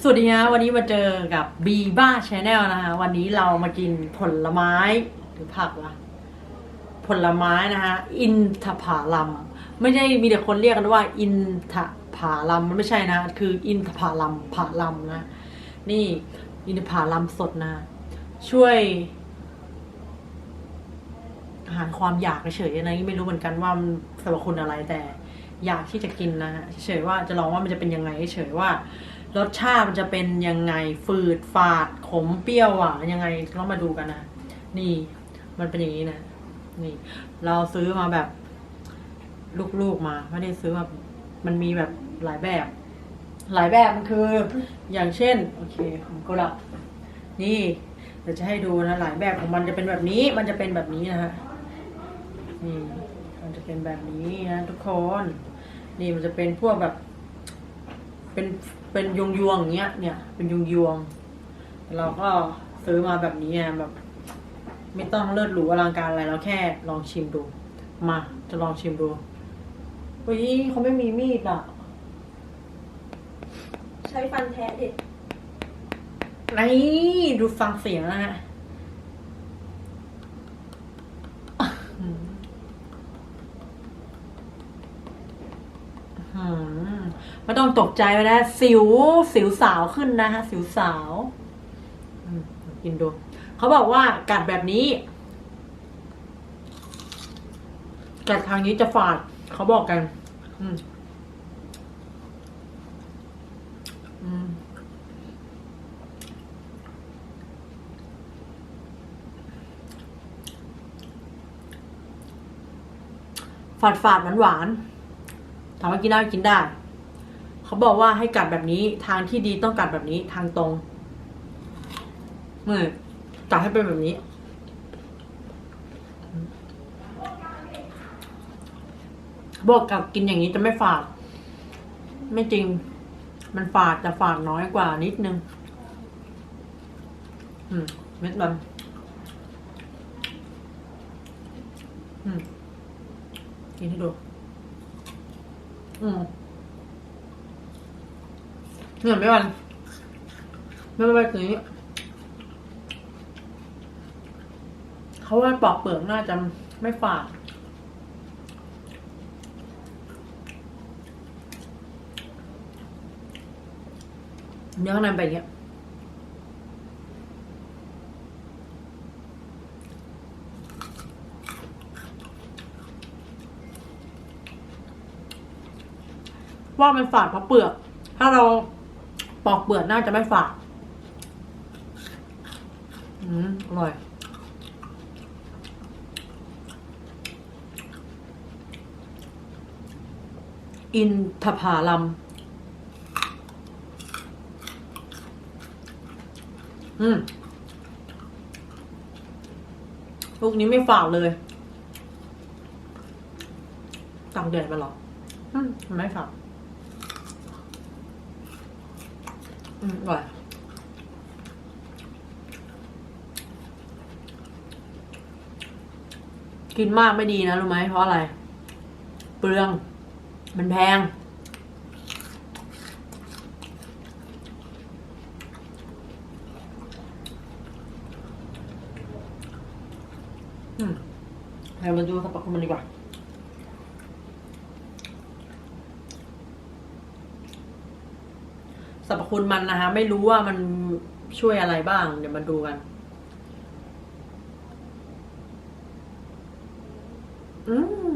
สวัสดีฮะวันนี้มาเจอกับบีบ้าชาแนลนะคะ วันนี้เรามากินผลไม้หรือผักวะผลไม้นะคะอินทผาลัม ไม่ได้มีแต่คนเรียกกันว่า อินทผาลัมมันไม่ใช่นะ คืออินทผาลัมผาลัมนะ นี่อินทผาลัมสดนะ ช่วย อาหารความอยากเฉยๆนะไม่รู้เหมือนกันว่าสรรพคุณอะไรแต่ อยากที่จะกินนะฮะเฉยๆว่าจะลองว่ามันจะเป็นยังไงเฉยๆว่า รสชาติมันจะเป็นยังไงฝืดฝาดขมเปรี้ยวหวานยังไงต้องมาดูกันนะนี่ มันเป็นอย่างนี้นะนี่ เราซื้อมาแบบลูกๆมาไม่ได้ซื้อมามันมีแบบหลายแบบ หลายแบบมันคือ อย่างเช่น โอเคของกูละนี่เดี๋ยวจะให้ดูนะหลายแบบของมันจะเป็นแบบนี้ มันจะเป็นแบบนี้นะฮะนี่มันจะเป็นแบบนี้นะทุกคน นี่มันจะเป็นพวกแบบ เป็นเป็นยวงยวงๆอย่างเงี้ยเนี่ยเป็นยวงยวงๆเราก็ซื้อมาแบบนี้ไงแบบ ไม่ต้องเลิศหรูอลังการอะไรเราแค่ลองชิมดู มาจะลองชิมดูเฮ้ยเขาไม่มีมีดอะ ใช้ฟันแทะดิ นี่ดูฟังเสียงนะฮะอืมอืม ไม่ต้องตกใจไปนะสิวสิวสาวขึ้นนะฮะสิวสาวกินดูเขาบอกว่ากัดแบบนี้กัดทางนี้จะฝาดเขาบอกกัน อืมอืมฝาดฝาดหวานหวานถามว่ากินได้กินได้ เขาบอกว่าให้กัดแบบนี้ทางที่ดีต้องกัดแบบนี้ทางตรงนี่กัดให้เป็นแบบนี้ บอกกับกินอย่างนี้จะไม่ฝาด ไม่จริง มันฝาดแต่ฝาดน้อยกว่านิดนึง อืมเม็ดมันอืมกินให้ดูอืม เนี่ยไม่วันไม่วันแบบนี้เขาว่าปอกเปลือกน่าจะไม่ฝาดเนื้อข้างในเป็นอย่างเงี้ยว่ามันฝาดเพราะเปลือก ถ้าเรา ปอกเปลือกน่าจะไม่ฝาดอืมอร่อย อินทผาลัมอืมลูกนี้ไม่ฝาดเลยตากแดดไปหรอ อืม ไม่ฝาด อืมอร่อยกินมากไม่ดีนะ รู้ไหมเพราะอะไร เปลือง มันแพง อืมเรามาดูสรรพคุณมันดีกว่า สรรพคุณมันนะคะ ไม่รู้ว่ามันช่วยอะไรบ้าง เดี๋ยวมาดูกัน อืม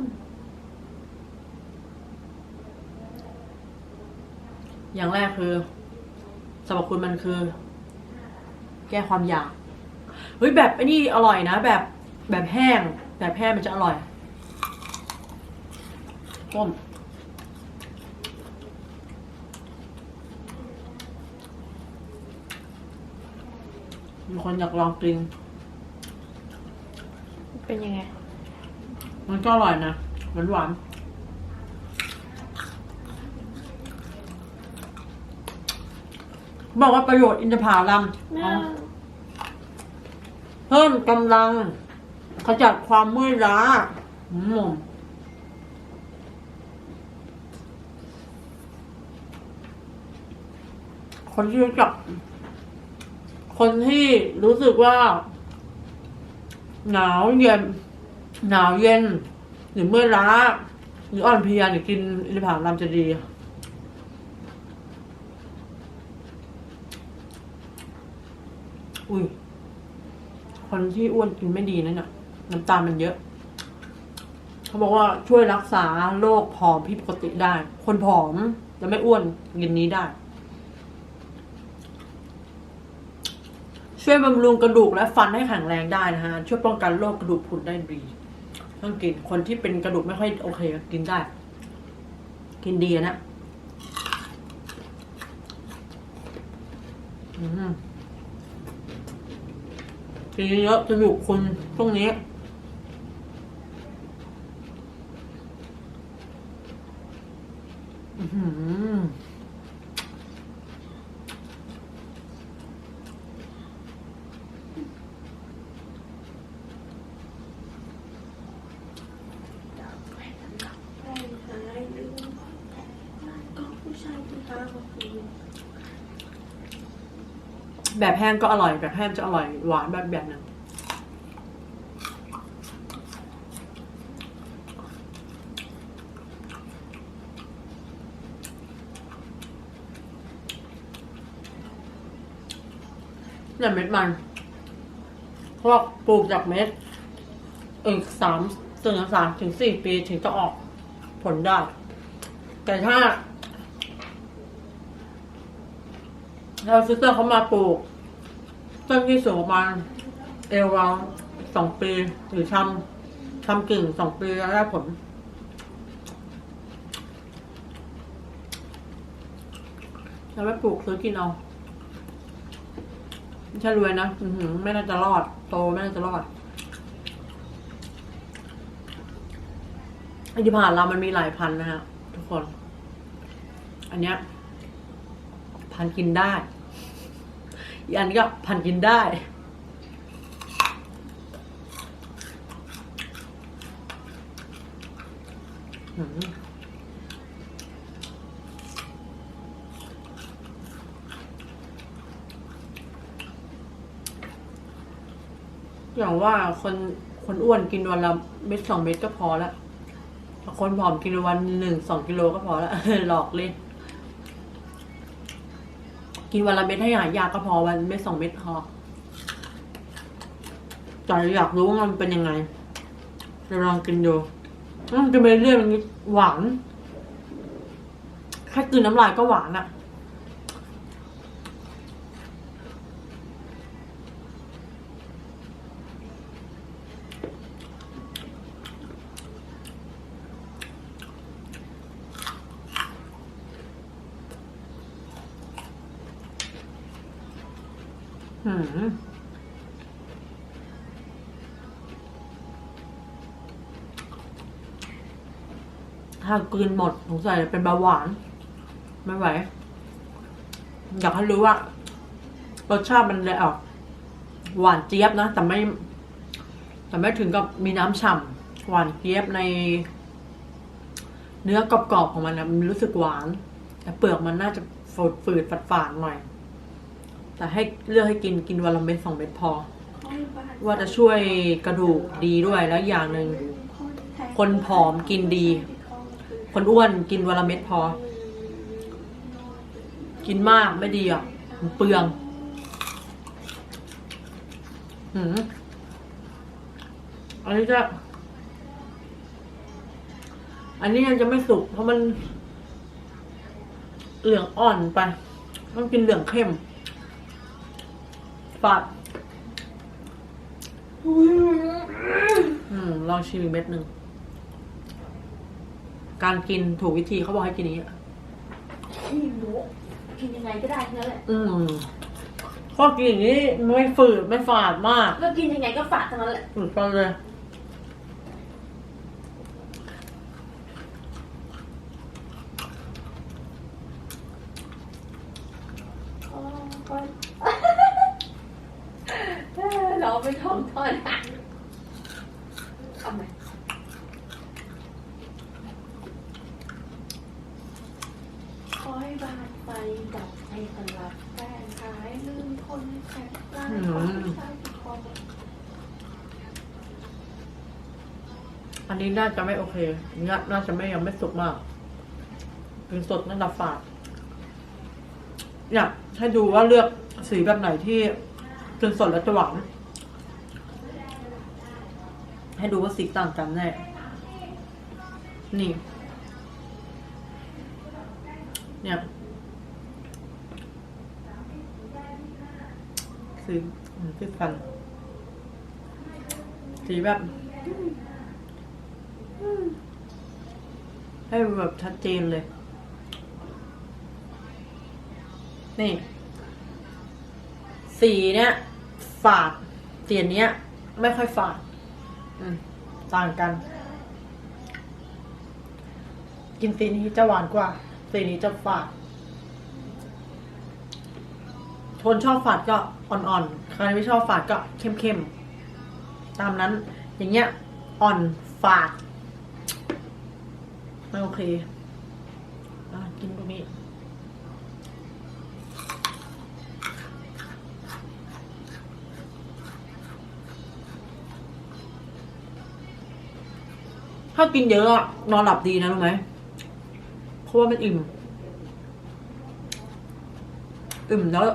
อย่างแรกคือสรรพคุณมันคือ แก้ความอยาก เฮ้ยแบบไอ้นี่อร่อยนะ แบบแบบแห้ง แบบแห้งมันจะอร่อยต้ม มีคนอยากลองกิน เป็นยังไง มันก็อร่อยนะ หวานหวานๆบอกว่าประโยชน์อินทผลัมอ๋อเพิ่มกำลังขจัดความเมื่อยล้าอืมคนคนที่รู้จัก คนที่รู้สึกว่า หนาวเย็น หนาวเย็น หรือเมื่อล้า หรืออ่อนเพลียหรือกินอินทผลัมจะดีอุ้ย คนที่อ้วนกินไม่ดีนั่นน่ะ น้ำตาลมันเยอะ เขาบอกว่าช่วยรักษาโรคผอมผิดปกติได้ คนผอมจะไม่อ้วนกินนี้ได้ ช่วยบำรุงกระดูกและฟันให้แข็งแรงได้นะฮะ ช่วยป้องกันโรคกระดูกพรุนได้ดีต้องกินคนที่เป็นกระดูกไม่ค่อยโอเคกินได้ กินดีนะอืมกินเยอะจะอยู่คุณช่วงนี้อือหือ ให้หายลืมก็ผู้ชายที่ห้าก็คือ แบบแห้งก็อร่อยแบบแห้งจะอร่อยหวานแบบแบบนึงเนี่ยเม็ดมันเพราะว่าปลูกจากเม็ดอีกสามถึงสามถึงสี่ปีถึงจะออกผลได้ แต่ถ้าเราซื้อเตอร์เขามาปลูก ต้นที่สูงประมาณเอวเราสองปีหรือทำทำกิ่งสองปีแล้วได้ผลเราไม่ปลูกซื้อกินเอาไม่ใช่รวยนะอือหือไม่น่าจะรอด โตไม่น่าจะรอดไอที่ผ่านเรามันมีหลายพันนะฮะทุกคน อันเนี้ยพันกินได้ อีกอันก็พันกินได้ อย่างว่าคนคนอ้วนกินวันละเม็ดสองเม็ดก็พอละคนผอมกินวันหนึ่งสองกิโลก็พอละหลอกเล่น กินวันละเม็ดให้หายยากก็พอวันเม็ดสองเม็ดพอแต่อยากรู้ว่ามันเป็นยังไงจะลองกินดูมันจะไปเรื่อยมันหวานแค่กลืนน้ำลายก็หวานอะหืม ถ้ากลืนหมดสงสัยเป็นเบาหวาน ไม่ไหว อยากให้รู้ว่ารสชาติมันเลยออกหวานเจี๊ยบนะ แต่ไม่ แต่ไม่ถึงกับมีน้ำฉ่ำหวานเจี๊ยบใน เนื้อกรอบๆของมันนะมันรู้สึกหวาน แต่เปลือกมันน่าจะฝืดฝืดฝาดฝาดหน่อย แต่ให้เลือกให้กินกินวันละเม็ดสองเม็ดพอ ว่าจะช่วยกระดูกดีด้วยแล้วอย่างหนึ่งคนผอมกินดี คนอ้วนกินวันละเม็ดพอ กินมากไม่ดีอะมันเปลืองหืมอันนี้จะ อันนี้ยังจะไม่สุกเพราะมัน เหลืองอ่อนไป ต้องกินเหลืองเข้มฝาดอืมลองชิมอีกเม็ดหนึ่ง การกินถูกวิธีเขาบอกให้กินอย่างนี้อะไม่รู้กินยังไงก็ได้ทั้งนั้นแหละอืมข้อกินอย่างนี้ไม่ฝืดไม่ฝาดมากก็กินยังไงก็ฝาดทั้งนั้นแหละฝืดไปเลยเราไม่ท้องทอดอะเอาไหมขอให้ บานไฟดับในพลังแฟนหายลืมคนแขกร้านอืของมผู้ชายติดคออันนี้น่าจะไม่โอเคน่าน่าจะไม่ยังไม่สุกมากเป็นสดน่าจะฝาดเนี่ยให้ดูว่าเลือกสีแบบไหนที่เป็นสดแล้วจะหวานให้ดูว่าสีต่างกันแน่นี่ เนี่ยสีอืมสีฟันสีแบบให้แบบชัดเจนเลย นี่ สีเนี้ยฝาดสีอันเนี้ย ไม่ค่อยฝาดต่างกัน กินสีนี้จะหวานกว่า สีนี้จะฝาดคนชอบฝาดก็อ่อนๆ ใครไม่ชอบฝาดก็เข้มๆ ตามนั้น อย่างเงี้ย อ่อนฝาด ไม่โอเคอกินตรงนี้ ถ้ากินเยอะนอนหลับดีนะรู้ไหม เพราะว่ามันอิ่ม อิ่มแล้ว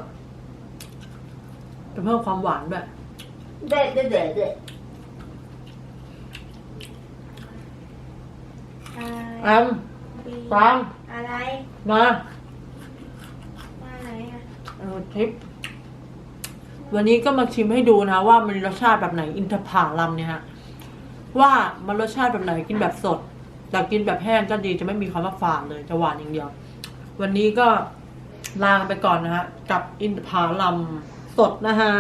จะเพิ่มความหวานด้วยเด็ดเด็ดเด็ดเด็ดแอมฟังอะไร มามาไหนอะเออทิปวันนี้ก็มาชิมให้ดูนะ ว่ามันรสชาติแบบไหนอินทผลัมเนี่ยฮะว่ามันรสชาติแบบไหนกินแบบสด แต่กินแบบแห้งก็ดีจะไม่มีความว่าฝาดเลยจะหวานอย่างเดียว วันนี้ก็ลาไปก่อนนะฮะกับอินทผลัมสดนะฮะ